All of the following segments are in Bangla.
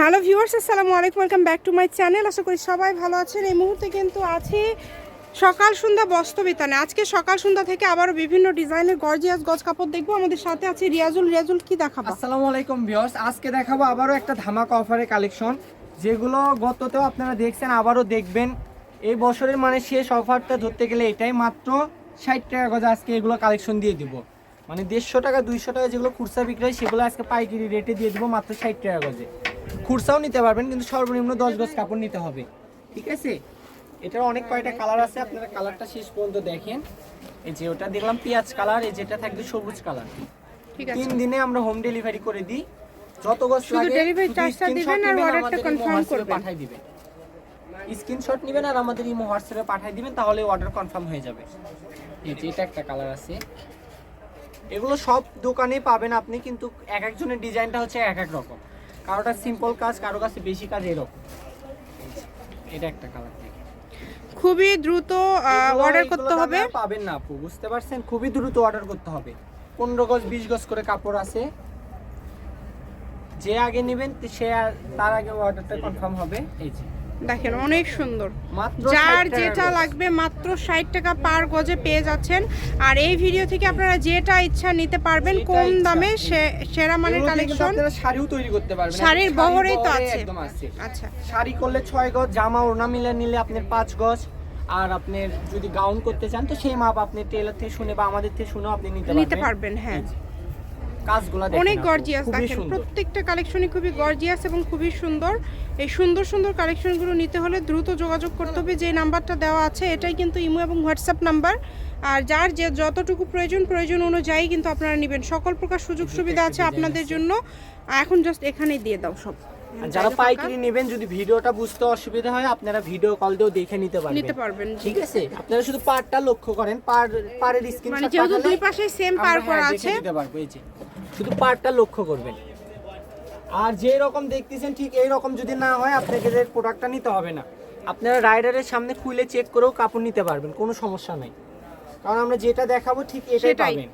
হ্যালো ভিউয়ার্স, আসসালামু আলাইকুম, welcome back to my channel. আশা করি সবাই ভালো আছেন। এই মুহূর্তে কিন্তু আছি সকাল সন্ধ্যা বস্ত্র বস্তবিতানে আজকে সকাল সন্ধ্যা থেকে আবারও বিভিন্ন ডিজাইনের গর্জিয়াস গজ কাপড় দেখব। আমাদের সাথে আছে রিয়াজুল। রিয়াজুল, কি দেখাবো? আসসালামু আলাইকুম ভিউয়ার্স, আজকে দেখাবো আবারও একটা ধামাকা অফারের কালেকশন। যেগুলো গততেও আপনারা দেখছেন, আবারও দেখবেন। এই বছরের মানে শেষ অফারটা ধরতে গেলে এটাই মাত্র ষাট টাকা গজা আজকে এগুলো কালেকশন দিয়ে দিব। মানে দেড়শো টাকা, দুইশো টাকা যেগুলো খুচরা বিক্রি হয় সেগুলো আজকে পাইকারি রেটে দিয়ে দিব মাত্র ষাট টাকা গজে। খুচরাও নিতে পারবেন কিন্তু সর্বনিম্ন দশ গজ কাপড় নিতে হবে। ঠিক আছে? এটার অনেক কয়টা কালার আছে আপনারা কালারটা শেষ পর্যন্ত দেখেন। এই যে ওটা দেখলাম পেঁয়াজ কালার এই যেটা থাকবে সবুজ কালার। ঠিক আছে। তিন দিনে আমরা হোম ডেলিভারি করে দিই। যত গছ শুধু লাগে delivery শুধু charge টা দিবেন আর নিবেন, order টা আমাদের confirm ইমো হোয়াটসঅ্যাপে করবেন। পাঠাই দিবেন। স্ক্রিনশট নেবেন আর আমাদের ইমো হোয়াটসঅ্যাপে পাঠাই দিবেন তাহলে অর্ডার কনফার্ম হয়ে যাবে। এই যে এটা একটা কালার আছে। এগুলো সব দোকানে পাবেন আপনি কিন্তু এক একজনের ডিজাইনটা হচ্ছে এক এক রকম। কারোটা সিম্পল কাজ কারও কাছে বেশি কাজ এরকম। এটা একটা কালার খুবই দ্রুত অর্ডার করতে হবে। পাবেন না আপু বুঝতে পারছেন? খুবই দ্রুত অর্ডার করতে হবে। পনেরো গজ বিশ গজ করে কাপড় আছে। যে আগে নেবেন সে তার আগে অর্ডারটা কনফার্ম হবে। এই যে। দেখেন অনেক সুন্দর। যার যেটা লাগবে মাত্র ষাট টাকা পার গজে পেয়ে যাচ্ছেন। আর এই ভিডিও থেকে আপনারা যেটা ইচ্ছা নিতে পারবেন কম দামে সেরা মানের কালেকশন শাড়িও তৈরি করতে পারবেন। শাড়ির বহরেই তো আছে। আচ্ছা। শাড়ি করলে ছয় গজ জামা ওড়না মিলে নিলে আপনার পাঁচ গজ। আর আপনার যদি গাউন করতে চান তো সেই মাপ আপনি টেলার থেকে শুনে বা আমাদের থেকে শুনেও আপনি নিতে পারবেন নিতে পারবেন। হ্যাঁ। কাজগুলো অনেক গর্জিয়াস দেখেন প্রত্যেকটা কালেকশনই খুবই গর্জিয়াস এবং খুবই সুন্দর। এই সুন্দর সুন্দর কালেকশনগুলো নিতে হলে দ্রুত যোগাযোগ করতে হবে। যে নাম্বারটা দেওয়া আছে এটাই কিন্তু ইমো এবং হোয়াটসঅ্যাপ নাম্বার। আর যার যে যতটুকু প্রয়োজন প্রয়োজন অনুযায়ী কিন্তু আপনারা নেবেন। সকল প্রকার সুযোগ সুবিধা আছে আপনাদের জন্য। এখন জাস্ট এখানেই দিয়ে দাও সব। আর যারা পাইকারি নেবেন যদি ভিডিওটা বুঝতে অসুবিধা হয় আপনারা ভিডিও কল দিয়েও দেখে নিতে পারবেন। নিতে পারবেন ঠিক আছে? আপনারা শুধু পারটা লক্ষ্য করেন। পার পারের স্ক্রিন মানে যেহেতু দুই পাশে সেম পার করা আছে দিতে পারব এই যে। শুধু পার্টটা লক্ষ্য করবেন। আর যে রকম দেখতেছেন ঠিক এই রকম যদি না হয় আপনাকে যে প্রোডাক্টটা নিতে হবে না। আপনারা রাইডারের সামনে খুলে চেক করেও কাপড় নিতে পারবেন কোনো সমস্যা নাই। কারণ আমরা যেটা দেখাবো ঠিক এটাই পাবেন।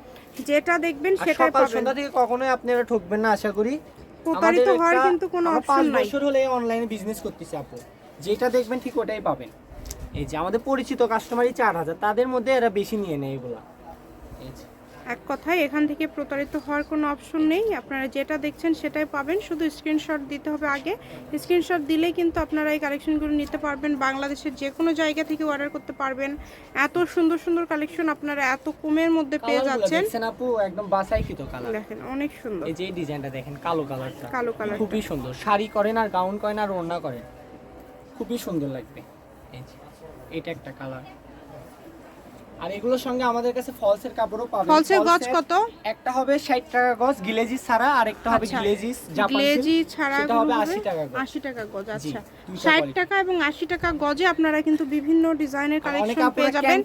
যেটা দেখবেন সেটাই সকাল পাবেন। সন্ধ্যা থেকে কখনোই আপনারা ঠকবেন না আশা করি। প্রতারিত হওয়ার কিন্তু কোনো অপশন নাই। বছর হলে অনলাইনে বিজনেস করতেছি আপু। যেটা দেখবেন ঠিক ওটাই পাবেন। এই যে আমাদের পরিচিত কাস্টমারই চার হাজার তাদের মধ্যে এরা বেশি নিয়ে নেয় এগুলা। এই যে। এক কথায় এখান থেকে প্রতারিত হওয়ার কোনো অপশন নেই। আপনারা যেটা দেখছেন সেটাই পাবেন। শুধু স্ক্রিনশট দিতে হবে আগে। স্ক্রিনশট দিলেই কিন্তু আপনারা এই কালেকশনগুলো নিতে পারবেন। বাংলাদেশের যে কোনো জায়গা থেকে অর্ডার করতে পারবেন। এত সুন্দর সুন্দর কালেকশন আপনারা এত কমের মধ্যে পেয়ে যাচ্ছেন। আপু? একদম কালার দেখেন অনেক সুন্দর। এই যে ডিজাইনটা দেখেন কালো কালারটা কালো কালার খুবই সুন্দর। শাড়ি করেন আর গাউন করেন আর ওড়না করেন। খুবই সুন্দর লাগবে। এটা একটা কালার আর এগুলোর সঙ্গে আমাদের কাছে ফলসের কাপড়ও পাবেন। ফলসের গজ কত? একটা হবে 60 টাকা গজ গিলেজি ছাড়া আর একটা হবে আচ্ছা। গিলেজিস জাপান গ্লেজি ছাড়া হবে 80 টাকা গজ আশি টাকা গজ আচ্ছা। দুইটা ষাট quality। টাকা এবং আশি টাকা গজে আপনারা কিন্তু বিভিন্ন ডিজাইনের কালেকশন পেয়ে যাবেন।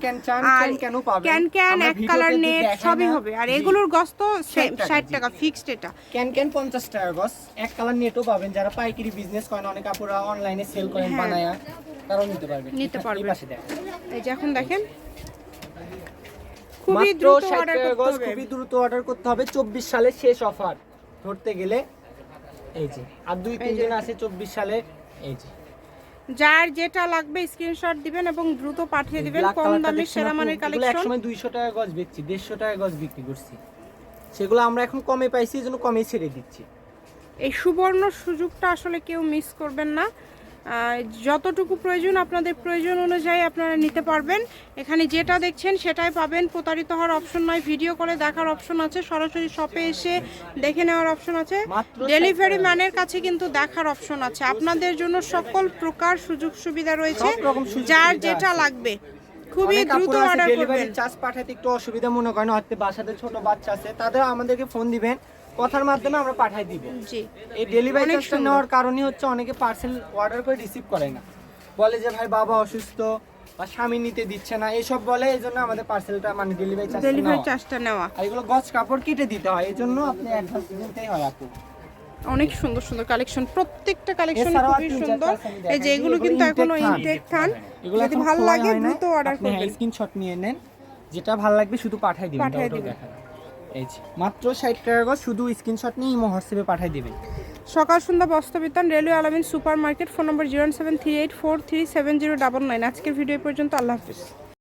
আর ক্যানও পাবেন। ক্যান ক্যান এক কালার নেট সবই হবে। আর এগুলোর গজ তো 60 টাকা, ফিক্সড এটা। ক্যান ক্যান 50 টাকা গজ এক কালার নেটও পাবেন। যারা পাইকারি বিজনেস করেন অনেক আপুরা অনলাইনে সেল করেন হ্যাঁ। বানায়া তারাও নিতে পারবেন। নিতে পারবেন। এই যে এখন দেখেন খুবই দ্রুত অর্ডার করতে গজ হবে। খুবই দ্রুত অর্ডার করতে হবে। 24 সালের শেষ অফার ধরতে গেলে। এই যে আর দুই তিন দিন আছে 24 সালে। এই যে। যার যেটা লাগবে স্ক্রিনশট দিবেন এবং দ্রুত পাঠিয়ে দিবেন কম দামে সেরা? মানের কালেকশন একসময় 200 টাকা গজ বেচছি 150 টাকা গজ বিক্রি করছি। সেগুলো আমরা এখন কমে পাইছি এজন্য কমে ছেড়ে দিচ্ছি। এই সুবর্ণ সুযোগটা আসলে কেউ মিস করবেন না। যতটুকু প্রয়োজন আপনাদের প্রয়োজন অনুযায়ী আপনারা নিতে পারবেন। এখানে যেটা দেখছেন সেটাই পাবেন। প্রতারিত হওয়ার অপশন নয়। ভিডিও করে দেখার অপশন আছে। সরাসরি শপে এসে দেখে নেওয়ার অপশন আছে। ডেলিভারি ম্যানের কাছে কিন্তু দেখার অপশন আছে। আপনাদের জন্য সকল প্রকার সুযোগ সুবিধা রয়েছে। যার যেটা লাগবে। খুবই দ্রুত অর্ডার করবেন। চার্জ পাঠাতে একটু অসুবিধা মনে করেন। হয়তো বাসাতে ছোট বাচ্চা আছে তাদের আমাদেরকে ফোন দিবেন। কথার মাধ্যমে আমরা পাঠাই দিব। জি। এই ডেলিভারি চার্জটা নেওয়ার কারণে হচ্ছে অনেকে পার্সেল অর্ডার করে রিসিভ করে না। বলে যে ভাই বাবা অসুস্থ বা স্বামী নিতে দিচ্ছে না। এসব বলে এই জন্য আমাদের পার্সেলটা মানে ডেলিভারি চার্জ ডেলিভারি চার্জটা নেওয়া। আর এগুলো গজ কাপড় কেটে দিতে হয় এই জন্য আপনি অ্যাডভান্স দিতেই হয় আপু অনেক সুন্দর সুন্দর কালেকশন প্রত্যেকটা কালেকশন খুবই সুন্দর। এই যে এগুলো কিন্তু এখনও ইনটেক থান এগুলো যদি ভালো লাগে দ্রুত অর্ডার করবেন। স্ক্রিনশট নিয়ে নেন। যেটা ভালো লাগবে শুধু পাঠাই দিবেন। পাঠিয়ে দিবেন। এই যে। মাত্র 60 টাকা গজ শুধু স্ক্রিনশট নিয়ে ইমো হোয়াটসঅ্যাপে পাঠাই দেবেন সকাল সন্ধ্যা বস্ত্রবিতান railway Alamin supermarket phone number zero seven three eight four three seven zero double nine আজকের ভিডিও পর্যন্ত আল্লাহ হাফিজ।